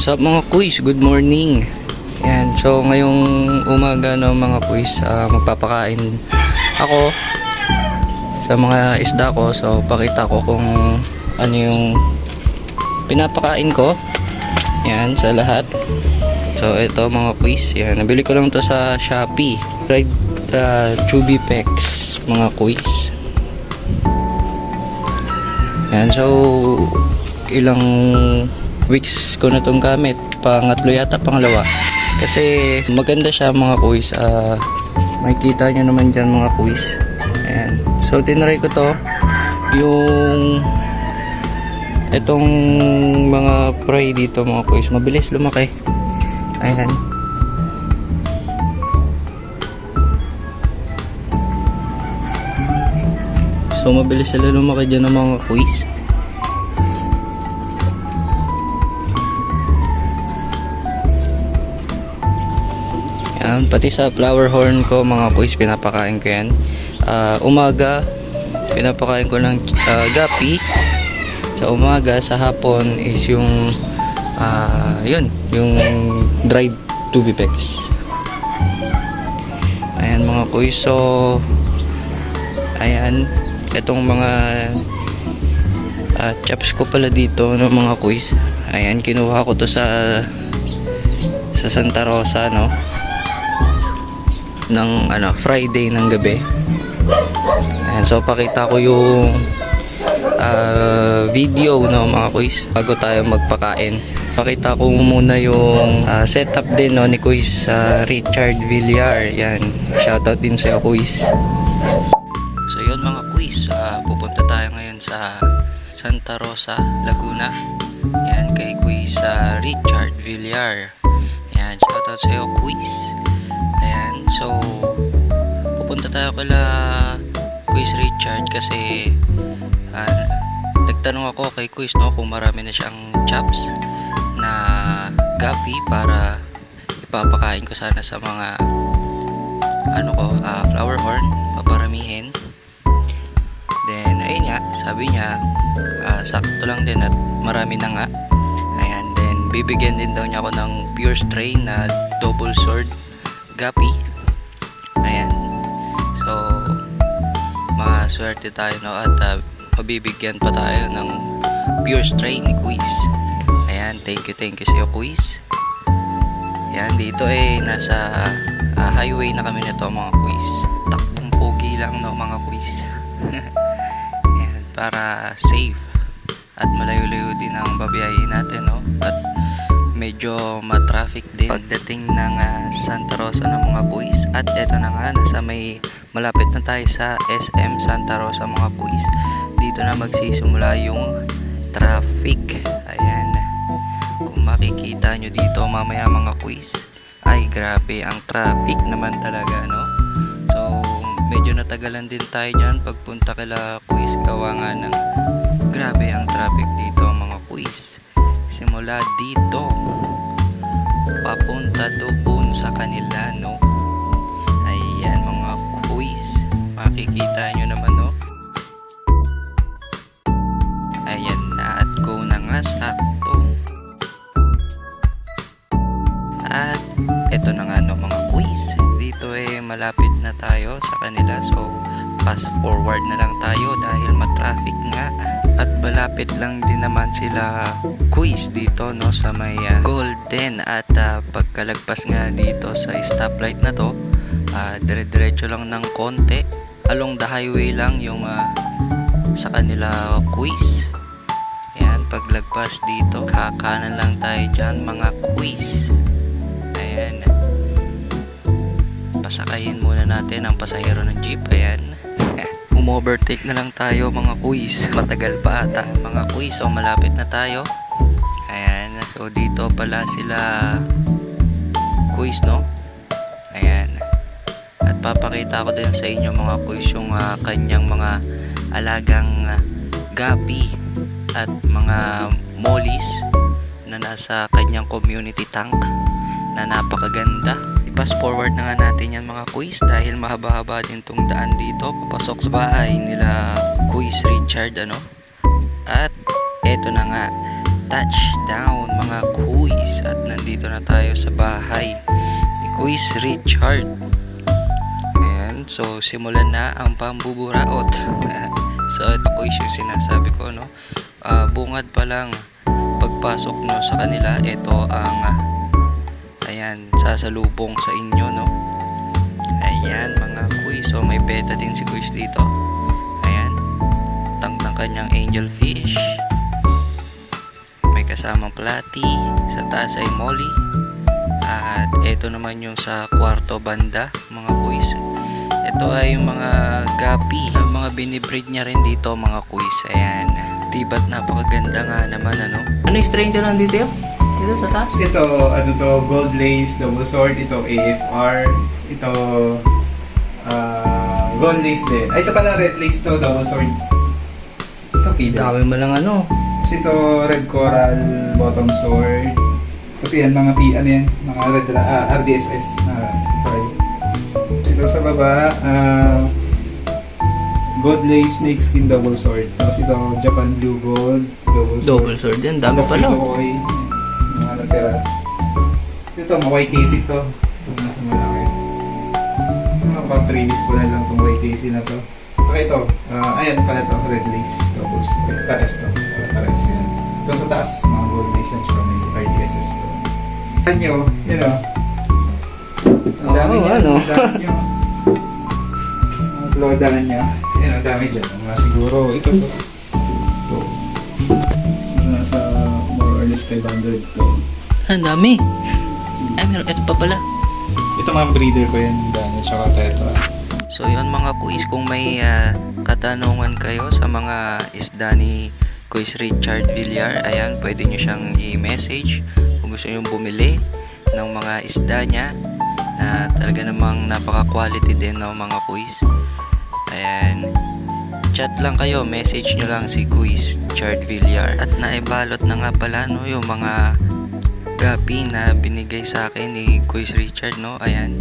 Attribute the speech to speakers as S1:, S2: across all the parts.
S1: What's up mga quiz? Good morning. Yan. So ngayong umaga no mga quiz, ah, magpapakain ako sa mga isda ko. So pakita ko kung ano yung pinapakain ko. Yan sa lahat. So ito mga quiz. Yan. Nabili ko lang to sa Shopee. Fried uh, Chubby Pex mga quiz. Yan. So ilang weeks ko na itong gamit. Pangatlo yata, pangalawa. Kasi maganda siya mga kuis. Ah, makikita nyo naman dyan mga kuis. Ayan. So, tinry ko to. Yung itong mga fry dito mga kuis. Mabilis lumaki. Ayan. So, mabilis sila lumaki dyan ng mga kuis. Yan, pati sa flower horn ko mga kuis pinapakain ko yan. Ah, umaga pinapakain ko ng ah, gapi. Sa umaga, sa hapon is yung ah, yun, yung dried tubipex. Ayan mga kuis. So, ayan, itong mga ah, chops ko pala dito ng mga kuis. Ayan, kinuha ko to sa sa Santa Rosa, no? Ng ano Friday ng gabi. Ayan, so pakita ko yung ah, video no mga kuis bago tayo magpakain. Pakita ko muna yung ah, setup din no ni Kuis sa Richard Villar. Yan. Shoutout din sa Kuis. So yun mga kuis, ah, pupunta tayo ngayon sa Santa Rosa, Laguna. Yan kay Kuis sa Richard Villar. Yan, shoutout sa iyo Kuis. So pupunta tayo kala Quiz Richard kasi ah, nagtanong ako kay Quiz no kung marami na siyang chops na gapi para ipapakain ko sana sa mga ano ko, ah, flower horn, paparamihin. Then, ayun nga, sabi niya, ah, sakto lang din at marami na nga. Ayan, then bibigyan din daw niya ako ng pure strain na double sword gapi. Maswerte tayo no at ah, mabibigyan pa tayo ng pure strain ni Quiz. Ayan, thank you, thank you sa iyo Quiz. Ayan, dito eh nasa ah, highway na kami nito mga Quiz. Takbong pogi lang no mga Quiz. Ayan, para safe at malayo-layo din ang babiyahin natin no at medyo ma-traffic din. Pagdating ng ah, Santa Rosa ng mga boys. At eto na nga nasa may malapit na tayo sa SM Santa Rosa mga boys. Dito na magsisimula yung traffic. Ayan. Kung makikita nyo dito mamaya mga quiz ay grabe ang traffic naman talaga no? So medyo natagalan din tayo dyan pagpunta kila quiz gawa nga ng grabe ang traffic dito mga quiz simula dito papunta doon sa kanila no? Ayan mga quiz makikita nyo naman no? Ayan na at go na nga sakto at eto na nga no mga quiz dito eh malapit na tayo sa kanila so fast forward na lang tayo dahil matraffic nga. At malapit lang din naman sila quiz dito no sa may ah, golden. At ah, pagkalagpas nga dito sa stoplight na to ah, dire-diretso lang ng konti. Along the highway lang yung ah, sa kanila quiz. Ayan paglagpas dito kakanan lang tayo dyan mga quiz. Ayan. Pasakayin muna natin ang pasahero ng jeep. Ayan umovertake na lang tayo mga quiz matagal pa ata. Mga quiz so malapit na tayo. Ayan so dito pala sila quiz no? Ayan. At papakita ko din sa inyo mga quiz yung ah, kanyang mga alagang ah, gapi at mga mollies na nasa kanyang community tank na napakaganda i-pass forward na nga natin yan mga quiz dahil mahaba-haba din tong daan dito papasok sa bahay nila quiz Richard ano at eto na nga touchdown mga quiz at nandito na tayo sa bahay ni Quiz Richard. Ayan, so simulan na ang pambuburaot. so ito quiz yung sinasabi ko, no? Ah, bungad pa lang pagpasok nyo sa kanila, ito ang ah, ayan, sasalubong sa inyo, no? Ayan, mga quiz. So may beta din si quiz dito. Ayan, tangtang kanyang angelfish. May kasamang plati. Sa taas ay molly. At ito naman yung sa kwarto banda, mga quiz. Ito ay yung mga gapi. Ang mga binibreed niya rin dito, mga quiz. Ayan. Diba't napakaganda nga naman, ano? Ano yung stranger nandito yun? Dito sa taas?
S2: Ito, ano to, gold lace, double sword, ito AFR, ito ah gold lace din. Ay, ito pala red lace to, double sword. Ito pili.
S1: Dami mo lang ano.
S2: Tapos ito red coral, bottom sword. Tapos yan, mga P, ano yan, mga red, ah, RDSS na fry. Tapos ito sa baba, ah gold lace snake skin double sword. Tapos ito, Japan blue gold, double sword.
S1: Double sword yan. Dami
S2: Tapos
S1: pala.
S2: ito, okay. Natira. Ito, mga YKC to. Ito na malaki. Mga pang previous ko na lang itong YKC na to. Ito, ito. ah, ayan pala to. Red lace. Tapos, pares to. Uh, pares yan. Ito sa taas, mga gold lace yan. Tsaka may RDSS to. Yan nyo, yun o. Ang dami
S1: Oo,
S2: niya.
S1: ano?
S2: Ang dami nyo. Mga uploadan nyo. Yan, ang dami dyan. Mga siguro, ito to. Ito. Siguro nasa more or less 500 to.
S1: Ang dami. Ay, meron. Ito pa pala.
S2: Ito mga breeder ko yan, Daniel, tsaka tetra.
S1: So yun mga quiz, kung may ah, katanungan kayo sa mga isda ni Quiz Richard Villar, ayan, pwede nyo siyang i-message kung gusto nyo bumili ng mga isda niya na talaga namang napaka-quality din ng mga quiz. Ayan, chat lang kayo, message nyo lang si Quiz Richard Villar. At naibalot na nga pala no, yung mga gapi na binigay sa akin ni Quiz Richard, no? Ayan,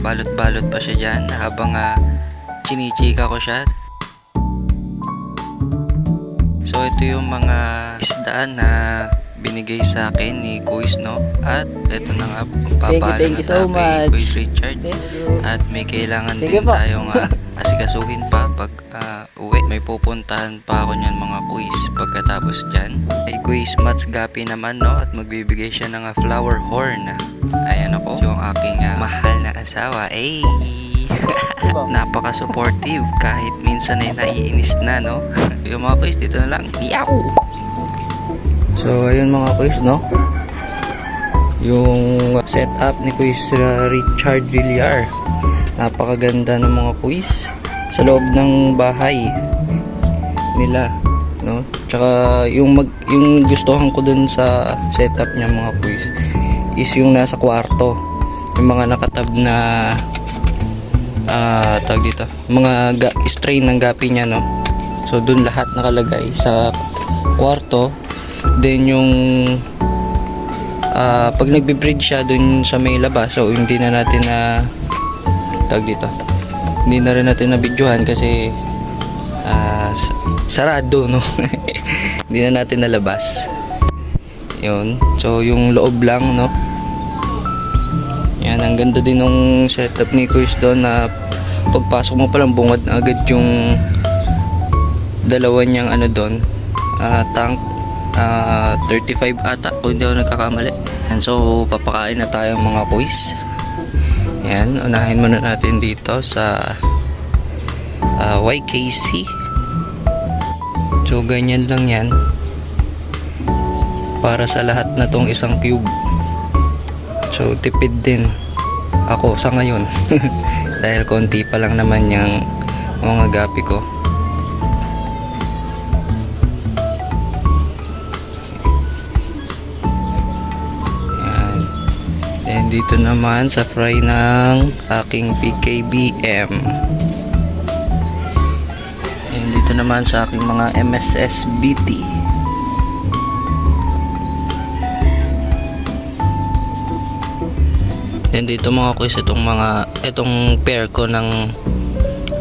S1: balot-balot pa siya dyan habang uh, chinichika ko siya. So ito yung mga isda na binigay sa akin ni Kuis, no? At ito na nga, papalo
S3: thank you
S1: na tayo
S3: so much.
S1: Kuis Richard.
S3: Thank you.
S1: At may kailangan
S3: Sige
S1: din tayong ah, asikasuhin pa pag ah, uwi. May pupuntahan pa ako niyan mga quiz pagkatapos dyan. Ay quiz Mats Gapi naman no at magbibigay siya ng ah, flower horn. Ayan ako, yung aking ah, mahal na asawa. Ay! Napaka-supportive kahit minsan ay naiinis na no. yung mga quiz dito na lang. Yaw! So ayun mga quiz no yung setup ni Quiz uh, Richard Villar. Napakaganda ng mga quiz sa loob ng bahay nila, no? Tsaka yung mag yung gustuhan ko dun sa setup niya mga quiz is yung nasa kwarto. Yung mga nakatab na ah tag dito, mga ga- strain ng gapi niya, no? So dun lahat nakalagay sa kwarto. Then yung ah pag nagbe-breed siya dun sa may labas so hindi na natin na tag dito hindi na rin natin na videohan kasi s- sarado no? Hindi na natin nalabas. Yun. So yung loob lang no? Yan ang ganda din ng setup ni Kuis doon na pagpasok mo palang bungad na agad yung dalawa niyang ano doon ah, tank ah, 35 ata kung hindi ako nagkakamali. And so papakain na tayo mga quiz yan unahin muna natin dito sa ah, YKC so ganyan lang yan. Para sa lahat na tong isang cube. So tipid din ako sa ngayon. Dahil konti pa lang naman yung mga gapi ko dito naman sa fry ng aking PKBM. And dito naman sa aking mga MSSBT. And dito mga quiz itong mga itong pair ko ng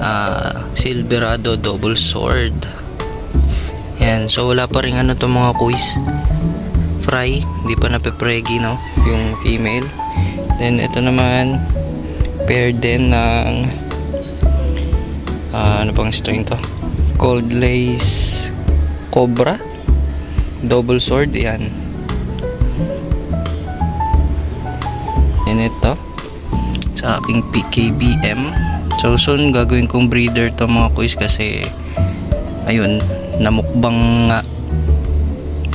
S1: ah, Silverado double sword. Yan, so wala pa rin ano to mga quiz fry, hindi pa nape-preggy, no? Yung female. Then, ito naman, pair din ng ah, ano pang strain to? Cold Lace Cobra Double Sword, yan. Yan ito. Sa aking PKBM. So, soon gagawin kong breeder to mga kuys kasi ayun, namukbang nga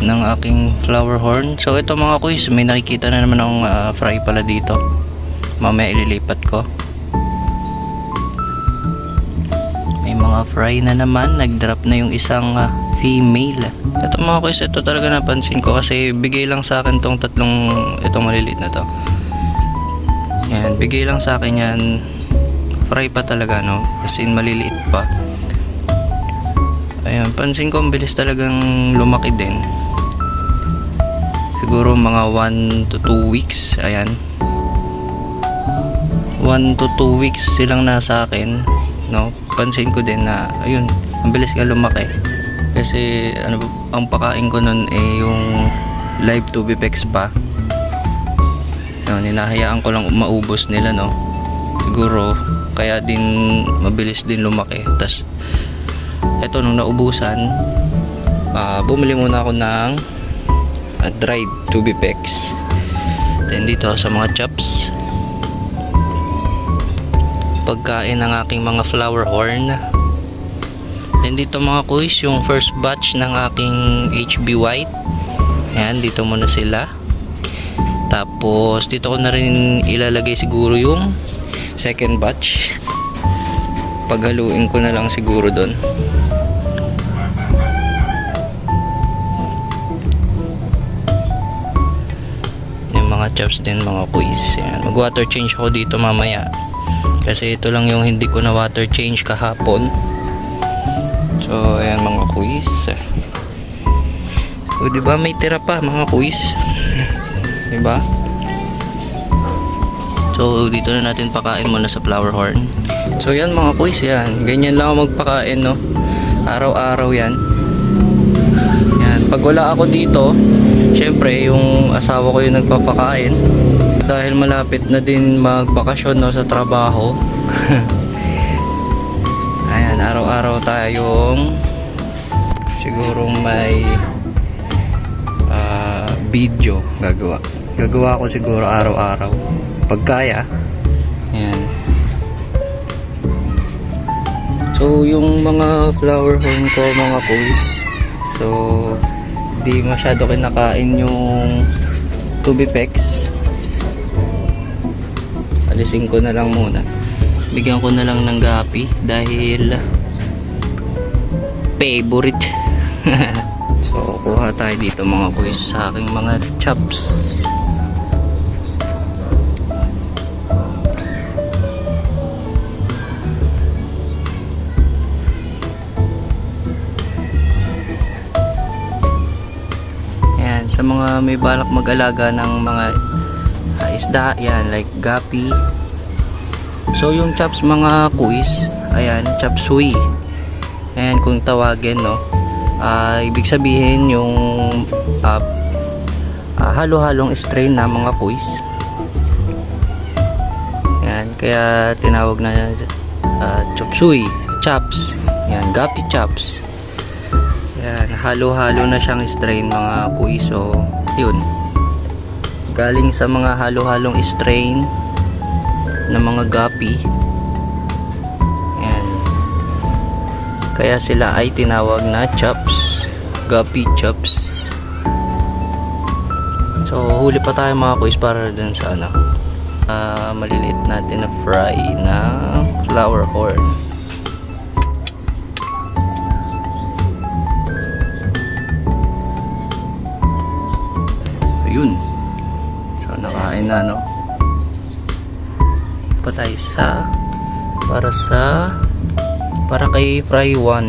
S1: ng aking flower horn. So, ito mga kuys, may nakikita na naman akong ah, fry pala dito. Mamaya ililipat ko. May mga fry na naman. Nag-drop na yung isang ah, female. Ito mga kuys, ito talaga napansin ko kasi bigay lang sa akin tong tatlong, itong maliliit na to. Yan, bigay lang sa akin yan. Fry pa talaga, no? Kasi maliliit pa. Ayan, pansin ko ang bilis talagang lumaki din. Siguro mga 1 to 2 weeks. Ayan. 1 to 2 weeks silang nasa akin. No? Pansin ko din na, ayun, ang bilis nga lumaki. Kasi, ano, ang pakain ko nun eh yung live tubipex pa. Yun, hinahayaan ko lang maubos nila, no? Siguro, kaya din mabilis din lumaki. Tapos, eto nung naubusan, ah, bumili muna ako ng ah, dried tubipex. Then dito sa mga chops, pagkain ng aking mga flower horn. Then dito mga kuys, yung first batch ng aking HB White. Ayan, dito muna sila. Tapos dito ko na rin ilalagay siguro yung second batch. Paghaluin ko na lang siguro doon. Chops din mga quiz. Yan. Mag water change ako dito mamaya. Kasi ito lang yung hindi ko na water change kahapon. So ayan mga quiz. O di ba may tira pa mga quiz? di ba? So dito na natin pakain muna sa flower horn. So yan mga quiz yan. Ganyan lang magpakain no. Araw-araw yan. Yan. Pag wala ako dito, syempre yung asawa ko yung nagpapakain. Dahil malapit na din magbakasyon no, sa trabaho. Ayan, araw-araw tayong siguro may ah, video gagawa. Gagawa ko siguro araw-araw. Pag kaya. Ayan. So, yung mga flower horn ko, mga boys, so, di masyado kinakain yung tubipex. Alisin ko na lang muna. Bigyan ko na lang ng gapi dahil favorite. so, kuha tayo dito mga boys sa aking mga chops. Mga may balak mag-alaga ng mga ah, isda, yan, like gapi. So, yung chops mga kuis, ayan, chop suey. Ayan, kung tawagin, no. Ah, ibig sabihin yung ah, ah, halo-halong strain na mga kuis. Yan, kaya tinawag na uh, chop suey, chops. Yan, gapi chops. Yan, halo-halo na siyang strain mga kuy. So, yun. Galing sa mga halo-halong strain ng mga gapi. Yan. Kaya sila ay tinawag na chops. Gapi chops. So, huli pa tayo mga kuys para dun sa ano. ah, maliliit natin na fry na flower horn. Na, no? Pa tayo sa para sa para kay Fry 1.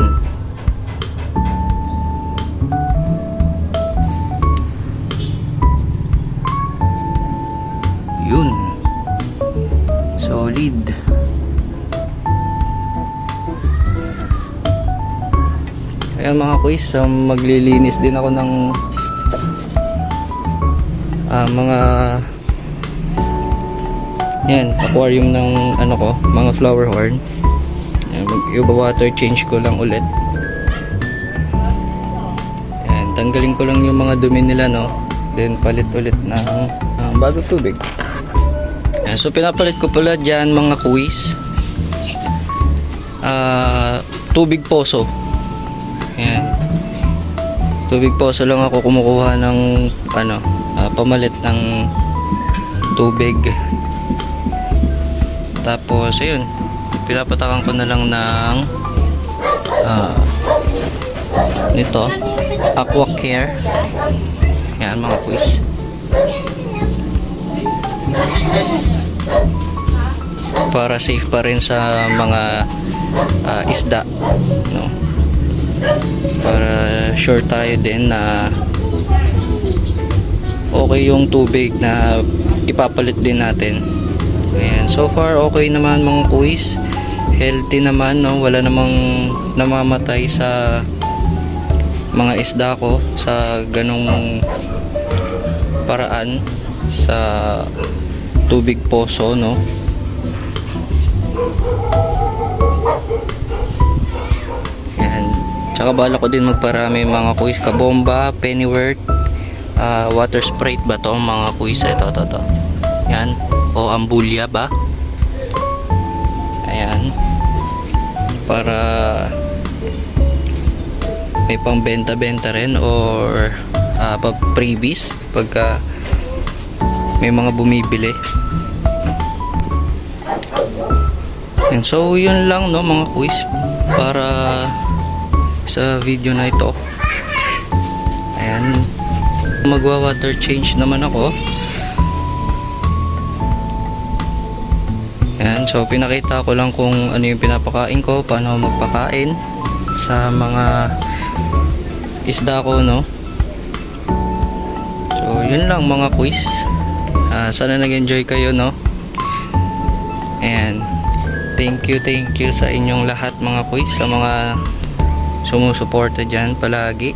S1: Yun. Solid. Ayan mga kuys, so maglilinis din ako ng ah, mga yan, aquarium ng ano ko, mga flower horn. Yan, mag-water change ko lang ulit. Yan, tanggalin ko lang yung mga dumi nila, no? Then, palit ulit ng uh, bagong tubig. Yan, so, pinapalit ko pala dyan mga kuwis. Ah, tubig poso. Yan. Tubig poso lang ako kumukuha ng ano, ah, pamalit ng tubig. Tapos, ayun. Pinapatakan ko na lang ng ah, nito. Aqua Care. Yan, mga quiz. Para safe pa rin sa mga ah, isda. No? Para sure tayo din na okay yung tubig na ipapalit din natin. Ayan. So far, okay naman mga kuis. Healthy naman, no? Wala namang namamatay sa mga isda ko sa ganong paraan sa tubig poso, no? Ayan. Tsaka bala ko din magparami mga kuis. Kabomba, pennyworth, ah, water sprite ba to mga kuis? Ito, ito, ito. Yan. Ambulya ba? Ayan. Para may pang-benta-benta rin or uh, pa-freebies pagka may mga bumibili. And so, yun lang no mga quiz para sa video na ito. Ayan. Magwa-water change naman ako. Ayan, so pinakita ko lang kung ano yung pinapakain ko, paano magpakain sa mga isda ko, no? So, yun lang mga quiz. Ah, sana nag-enjoy kayo, no? And thank you, thank you sa inyong lahat mga quiz, sa mga sumusuporta dyan palagi,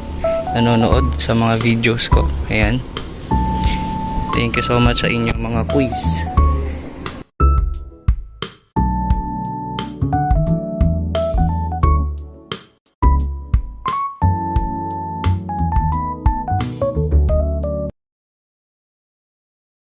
S1: nanonood sa mga videos ko. Ayan. Thank you so much sa inyong mga quiz.